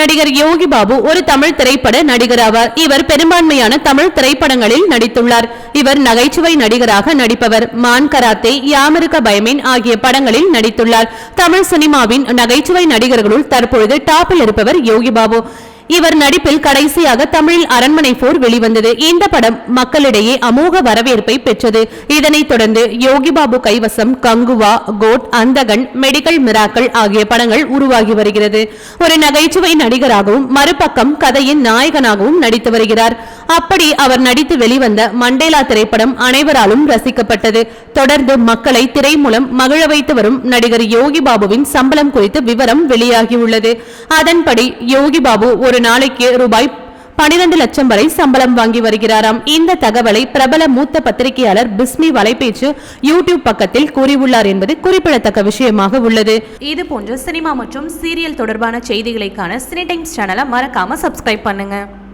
நடிகர் யோகி பாபு ஒரு தமிழ் திரைப்பட நடிகர் ஆவார் இவர் பெரும்பான்மையான தமிழ் திரைப்படங்களில் நடித்துள்ளார். இவர் நகைச்சுவை நடிகராக நடிப்பவர் மான் கராத்தே யாமிருக்க பயமேன் ஆகிய படங்களில் நடித்துள்ளார். தமிழ் சினிமாவின் நகைச்சுவை நடிகர்களுள் தற்பொழுது டாப்பில் இருப்பவர் யோகி பாபு. இவர் நடிப்பில் கடைசியாக தமிழில் அரண்மனை போர் வெளிவந்தது. இந்த படம் மக்களிடையே அமோக வரவேற்பை பெற்றது. இதனைத் தொடர்ந்து யோகி பாபு கைவசம் Kanguva GOAT Andhagan medical miracle ஆகிய படங்கள் உருவாகி வருகிறது. ஒரு நகைச்சுவை நடிகராகவும் மறுபக்கம் கதையின் நாயகனாகவும் நடித்து வருகிறார். அப்படி அவர் நடித்து வெளிவந்த மண்டேலா திரைப்படம் அனைவராலும் ரசிக்கப்பட்டது. தொடர்ந்து மக்களை திரை மூலம் மகிழ வைத்து வரும் நடிகர் யோகி பாபுவின் சம்பளம் குறித்து விவரம் வெளியாகியுள்ளது. அதன்படி யோகி பாபு ஒரு நாளைக்கு ரூபாய் பனிரெண்டு லட்சம் வரை சம்பளம் வாங்கி வருகிறாராம். இந்த தகவலை பிரபல மூத்த பத்திரிகையாளர் பிஸ்மி வலைபேச்சு யூடியூப் பக்கத்தில் கூறியுள்ளார் என்பது குறிப்பிடத்தக்க விஷயமாக உள்ளது. இது போன்ற சினிமா மற்றும் சீரியல் தொடர்பான செய்திகளைக்கான சினி டைம்ஸ் சேனலை மறக்காம சப்ஸ்கிரைப் பண்ணுங்க.